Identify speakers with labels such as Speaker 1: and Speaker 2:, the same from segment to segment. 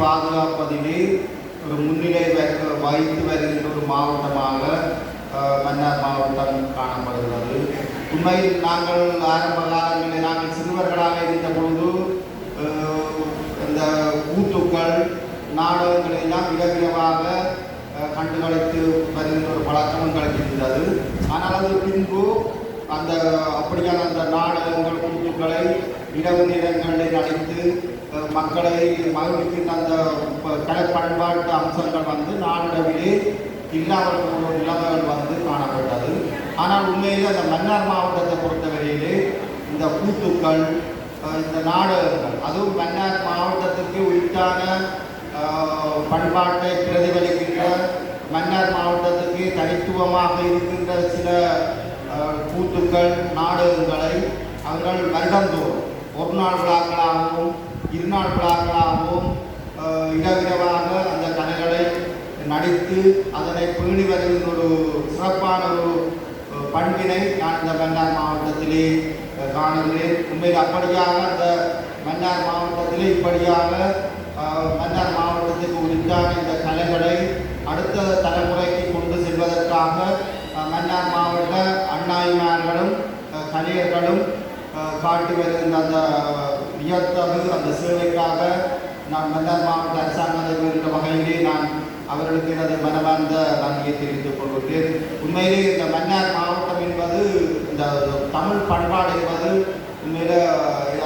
Speaker 1: பாதுகாப்பதிலே ஒரு முன்னிலை வகித்து வருகின்ற ஒரு மாவட்டமாக மன்னார் மாவட்டம் காணப்படுகிறது. உண்மையில் நாங்கள் ஆரம்ப காலங்களில் நாங்கள் சிறுவர்களாக இருந்த பொழுது இந்த கூத்துக்கள் நாடகங்களை எல்லாம் விதவிதமாக கண்டுகளித்து வருகின்ற ஒரு பழக்கம் எங்களுக்கு இருந்தது. ஆனால் அது பின்பு அந்த அப்படியான அந்த நாடகங்கள் கூத்துக்களை இரவு நேரங்களில் அழைத்து மக்களை மகிழ்விக்கின்ற அந்த ப- கலை பண்பாட்டு அம்சங்கள் வந்து நாளடைவிலே இல்லாமல் போன வந்து காணப்பட்டது. ஆனால் உண்மையில் அந்த மன்னார் மாவட்டத்தை பொறுத்தவரையிலே இந்த கூத்துக்கள் இந்த நாடகங்கள் அதுவும் மன்னார் மாவட்டத்துக்கு உரித்தான பண்பாட்டை பிரதிபலிக்கின்ற மன்னார் மாவட்டத்துக்கு தனித்துவமாக இருக்கின்ற சில கூத்துக்கள் நாடகங்களை அவர்கள் வருடந்தோறும் ஒரு நாள் விழாக்களாகவும் இருநாள் விழாக்களாகவும் அஹ், இரவிரவாக அந்த கலைகளை நடித்து அதனை பேணி வருகின்ற ஒரு சிறப்பான ஒரு பண்பினை நான் இந்த மன்னார் மாவட்டத்திலே காணுகிறேன். உண்மையில் அப்படியாக அந்த மன்னார் மாவட்டத்திலே இப்படியாக அஹ், மன்னார் மாவட்டத்துக்கு உரித்தான இந்த கலைகளை அடுத்த தலைமுறைக்கு கொண்டு செல்வதற்காக மன்னார் மாவட்ட அண்ணாய்மார்களும் கலைஞர்களும் காட்டி வருகின்ற அந்த உயர்த்தது அந்த சேவைக்காக நான் மன்னார் மாவட்ட அரசாங்கம் என்ற வகையிலே நான் அவர்களுக்கு எனது மனமார்ந்த நன்றியை தெரிவித்துக் கொள்கின்றேன். உண்மையிலே இந்த மன்னார் மாவட்டம் என்பது இந்த தமிழ் பண்பாடு என்பது உண்மையில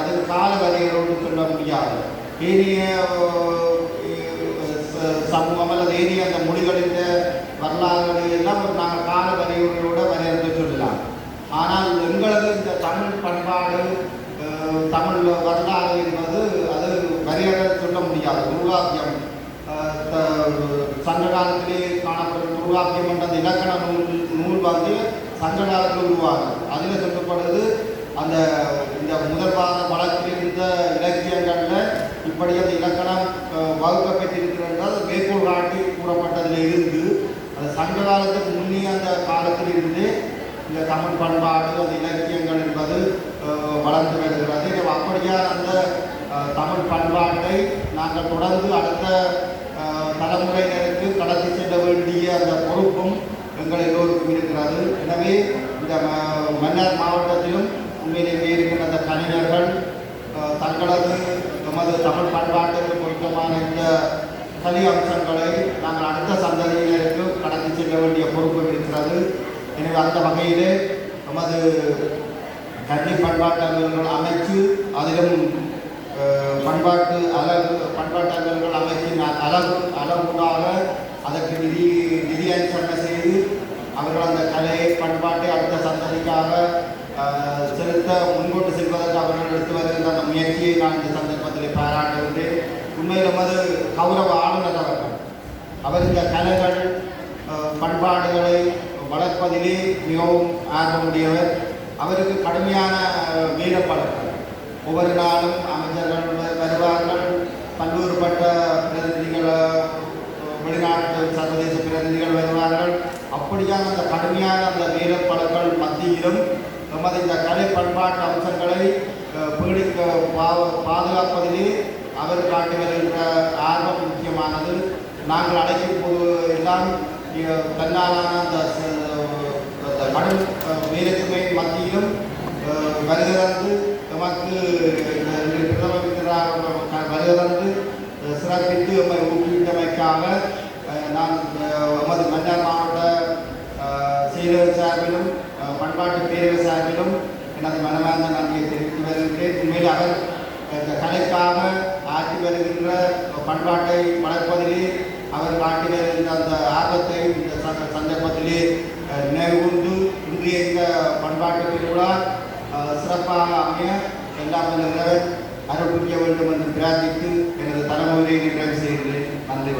Speaker 1: அது கால வரையறோடு சொல்ல முடியாது. ஏனைய சமூகம் அல்லது ஏனைய அந்த மொழிகளின் வரலாறு எல்லாம் ஒரு நாங்கள் கால வரையறையோட வரையறுத்து சொல்லலாம் ஆனால் எங்களது இந்த தமிழ் பண்பாடு அஹ், தமிழ் வரலாறு என்பது அது வரையறை சொல்ல முடியாது துர்வாக்கியம் அஹ், த- சங்க காலத்திலே காணப்படும் துர்வாக்கியம் என்ற அந்த இலக்கண நூல் நூல் வந்து சங்க காலத்தில் உருவாகும் அதில் சொல்லப்படுது அந்த இந்த முதல் பாத வழக்கில் இருந்த இலக்கியங்களில் இப்படி அந்த இலக்கணம் வகுக்கப்பட்டிருக்கிறது அது மேற்கோள் காட்டி கூறப்பட்டதில் இருந்து அந்த சங்க காலத்துக்கு முன்னே அந்த காலத்தில் இருந்து இந்த தமிழ் பண்பாடு அந்த இலக்கியங்கள் என்பது வளர்ந்து வருகிறது. எனவே அந்த தமிழ் பண்பாட்டை நாங்கள் தொடர்ந்து அடுத்த தலைமுறையினருக்கு கடத்தி செல்ல வேண்டிய அந்த பொறுப்பும் எங்கள் எல்லோருக்கும் இருக்கிறது. எனவே இந்த ம- மன்னார் மாவட்டத்திலும் உண்மையிலேயே இருக்கின்ற அந்த கலைஞர்கள் தங்களது நமது தமிழ் பண்பாட்டுக்கு பொருத்தமான இந்த கலி அம்சங்களை நாங்கள் அடுத்த சந்ததியினருக்கு கடத்தி செல்ல வேண்டிய பொறுப்பு இருக்கிறது. எனவே அந்த வகையிலே நமது கல்வி பண்பாட்டு அலுவலர்கள் அமைச்சு அதிலும் பண்பாட்டு அலகு பண்பாட்டு அலகுகள் அமைச்சின் அலகு அளவுடாக அதற்கு நிதி நிதி அனுசரணை செய்து அவர்கள் அந்த கலையை பண்பாட்டை அடுத்த சந்ததிக்காக செலுத்த முன்கொண்டு செல்வதற்கு அவர்கள் எடுத்து வருகின்ற அந்த முயற்சியை நான் இந்த சந்தர்ப்பத்தில் பாராட்டுகின்றேன் உண்மையில் நமது கௌரவ ஆளுநர் அவர்கள் அவர் இந்த கலைகள் பண்பாடுகளை வளர்ப்பதிலே மிகவும் ஆர்வமுடையவர். அவருக்கு கடுமையான அஹ், ஒவ்வொரு நாளும் அமைச்சர்கள் வருவார்கள் பல்வேறுபட்ட பிரதிநிதிகள் வெளிநாட்டு சர்வதேச பிரதிநிதிகள் வருவார்கள். அப்படியான அந்த கடுமையான அந்த வீரப்பழக்கள் மத்தியிலும் நமது இந்த கலை பண்பாட்டு அம்சங்களை பீடிக்க பா- பாதுகாப்பதிலே அவர் காட்டி வருகின்ற ஆர்வம் முக்கியமானது. நாங்கள் அழைக்கும் போது எல்லாம் தன்னாலான அந்த கடும் வீரத்துமை மத்தியிலும் வருகிறது. நமக்கு இந்த இந்த சிறப்பித்து எம்மை ஊக்குவித்தமைக்காக நான் எமது மன்னார் மாவட்ட செயலர் சார்பிலும் பண்பாட்டு பேரவை சார்பிலும் எனது மனமார்ந்த நன்றியை தெரிவித்து வருகின்றேன் உண்மையில் அவர் இந்த கலைக்காக ஆற்றி வருகின்ற பண்பாட்டை வளர்ப்பதிலே அவர் காட்டி வருகின்ற அந்த ஆர்வத்தை இந்த சந்தர்ப்பத்திலே நினைவு கூர்ந்து இன்றைய இந்த பண்பாட்டு திருவிழா சிறப்பாக அமைய எல்லாம் வல்ல அருள் புரிய வேண்டும் என்று பிரார்த்தித்து எனது தலைமுறையை நிறைவு செய்கிறேன் நன்றி